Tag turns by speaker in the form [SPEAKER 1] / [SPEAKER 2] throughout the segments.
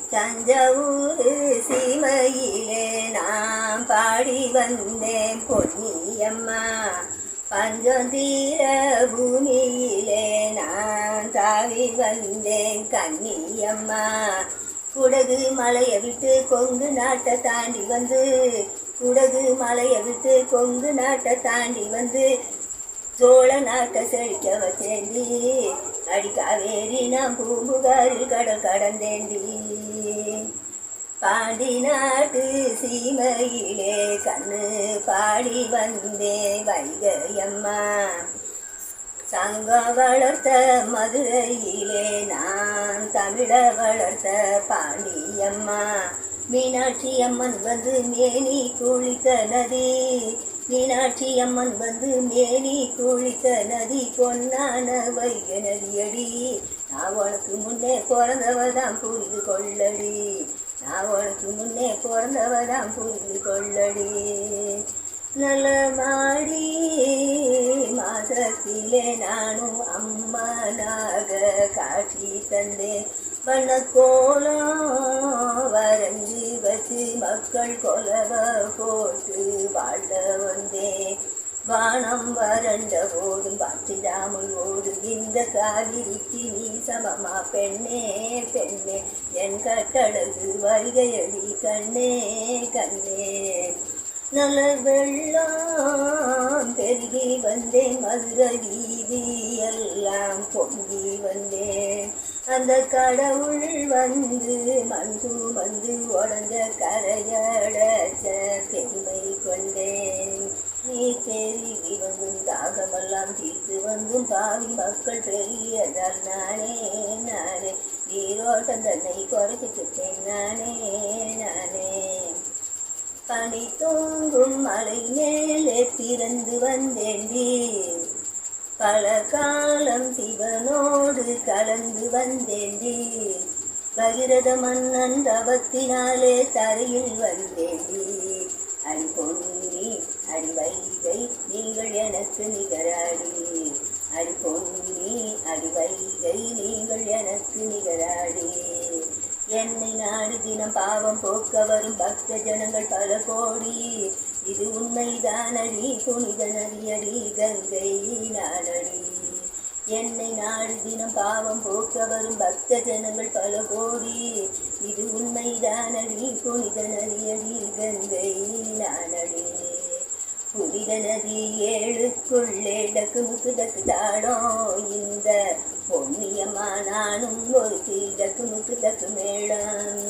[SPEAKER 1] தஞ்சாவூர் சிவையிலே நாம் பாடி வந்தேன் பொன்னியம்மா. பஞ்சம் தீர பூமியிலே நான் தாவி வந்தேன் கன்னியம்மா. குடகு மலையை விட்டு கொங்கு நாட்டை தாண்டி வந்து குடகு மலையை விட்டு கொங்கு நாட்டை தாண்டி வந்து சோழ நாட்டை செழிக்க வச்சேந்தி அடி காவேரி நான் பூம்புகாரில் கடல் கடந்தேந்தி பாண்டி நாட்டு சீமையிலே கண்ணு பாடி வந்தே வைகையம்மா சங்கம் வளர்த்த மதுரையிலே நான் தமிழ வளர்த்த பாண்டியம்மா மீனாட்சி அம்மன் வந்து மேனி குளித்த நதி மீனாட்சி அம்மன் வந்து மேனி குளித்த நதி பொன்னானவை வைக நான் உனக்கு முன்னே பிறந்தவதான் புரிந்து கொள்ளடி. நான் உனக்கு முன்னே பிறந்தவதான் புரிந்து கொள்ளடி. நல்ல மாடி மாதத்திலே நானும் அம்மனாக காட்சி தந்தேன். வண்ண கோலம் வரைஞ்சி வச்சு மக்கள் கொலவ போட்டு வாழ்ந்த வானம் வறண்ட போதும் பாற்றிடாமல் இந்த காவிரிக்கு நீ சமமா? பெண்ணே பெண்ணே என் கட்டழகு வருகையடி கண்ணே கண்ணே. நல்ல வெள்ளம் பெருகி வந்தேன் மதுரை வீதி எல்லாம் பொங்கி வந்தேன். அந்த கடவுள் வந்து மண் வந்து உடஞ்ச கரையட பெருமை கொண்டேன் நீ பெருகி வந்தும் தாகமெல்லாம் தீர்த்து வந்தும் பாவி மக்கள் பெரியதால் நானே நானே. நீரோட்டம் தன்னை குறைச்சிக்கிட்டேன் நானே நானே. பனி தூங்கும் மலை மேலே பிறந்து வந்தேண்டி பல காலம் சிவனோடு கலந்து வந்தேண்டி பகிரத மன்னன் தவத்தினாலே தரையில் வந்தேன் அடி பொன்னி அடி வைகை நீங்கள் எனக்கு நிகராடி அடி. பொன்னி அடி வைகை நீங்கள் எனக்கு நிகராடி என்னை நாடு தினம் பாவம் போக்க வரும் பக்த ஜனங்கள் பல கோடி. இது உண்மைதான் அடி புனித நதியடி கங்கை நானடி என்னை நாடு தினம் பாவம் போக்க வரும் பக்த ஜனங்கள் பல கோடி. இது உண்மைதான் அடி புனித நதியடி கங்கை நானடி புனித நதி ஏழுக்குள்ளே டக்கு முக்கு டக்கு தாடம் இந்த பொன்னியம்மா நானும் ஒரு டக்கு முக்கு டக்கு மேளம்.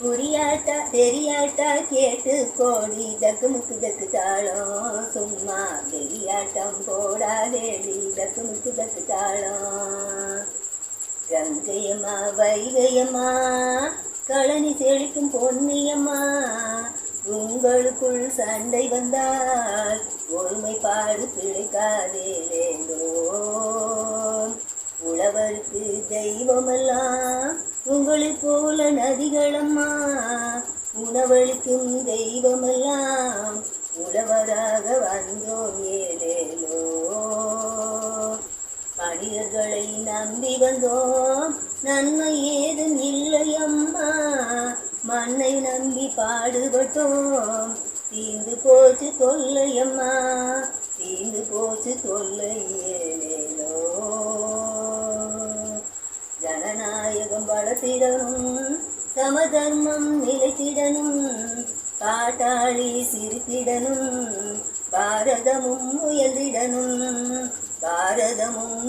[SPEAKER 1] புரியாட்டா தெரியாட்டா கேட்டு கோடி டக்கு முக்கு டக்கு தாளம் சும்மா வெறியாட்டம் போடாதேடி டக்கு முக்கு டக்கு தாளம் கங்கையம்மா வைகையம்மா கழனி செழிக்கும் பொன்னியம்மா உங்களுக்குள் சண்டை வந்தால் ஒருமைப்பாடு பிழைக்காதேலேண்டோ உழவருக்கு தெய்வமெல்லாம் உங்களை போல நதிகளம்மா. உணவளிக்கும் தெய்வமெல்லாம் உழவராக வந்தோம் ஏலேலோ மனிதர்களை நம்பி வந்தோம் நன்மை ஏதும் இல்லையம்மா. மண்ணை நம்பி பாடுபட்டோம். தீந்து போச்சு தொல்லையம்மா தீந்து போச்சு தொல்லையேனோ ஜனநாயகம் வளர்த்திடணும் சமதர்மம் நிலைத்திடணும் காட்டாளி சிரித்திடணும் பாரதமும் உயர்ந்திடணும் பாரதமும்